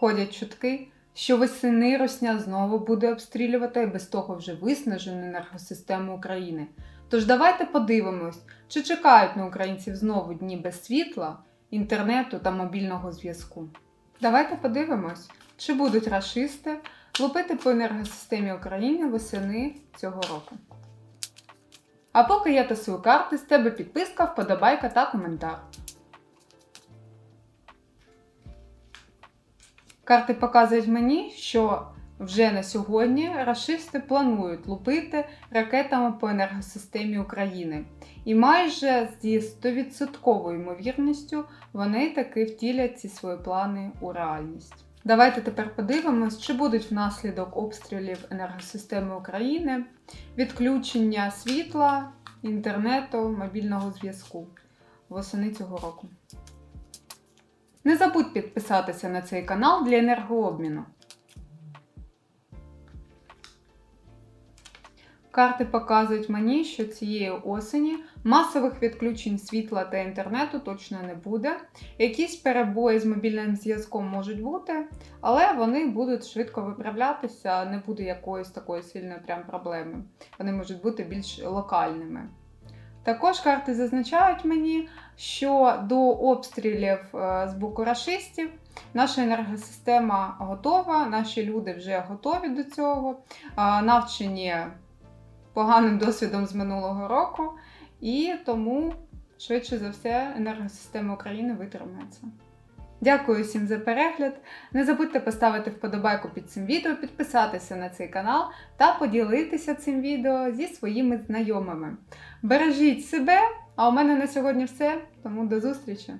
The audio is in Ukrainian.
Ходять чутки, що восени Росня знову буде обстрілювати без того вже виснажену енергосистему України. Тож давайте подивимось, чи чекають на українців знову дні без світла, інтернету та мобільного зв'язку. Давайте подивимось, чи будуть рашисти лупити по енергосистемі України восени цього року. А поки я тасую карти, з тебе підписка, вподобайка та коментар. Карти показують мені, що вже на сьогодні рашисти планують лупити ракетами по енергосистемі України. І майже зі 100% ймовірністю вони таки втілять ці свої плани у реальність. Давайте тепер подивимось, чи будуть внаслідок обстрілів енергосистеми України відключення світла, інтернету, мобільного зв'язку восени цього року. Не забудь підписатися на цей канал для енергообміну. Карти показують мені, що цієї осені масових відключень світла та інтернету точно не буде. Якісь перебої з мобільним зв'язком можуть бути, але вони будуть швидко виправлятися, не буде якоїсь такої сильної прям проблеми. Вони можуть бути більш локальними. Також карти зазначають мені, що до обстрілів е, з боку рашистів наша енергосистема готова, наші люди вже готові до цього, навчені поганим досвідом з минулого року, і тому, швидше за все, енергосистема України витримається. Дякую всім за перегляд. Не забудьте поставити вподобайку під цим відео, підписатися на цей канал та поділитися цим відео зі своїми знайомими. Бережіть себе, а у мене на сьогодні все, тому до зустрічі!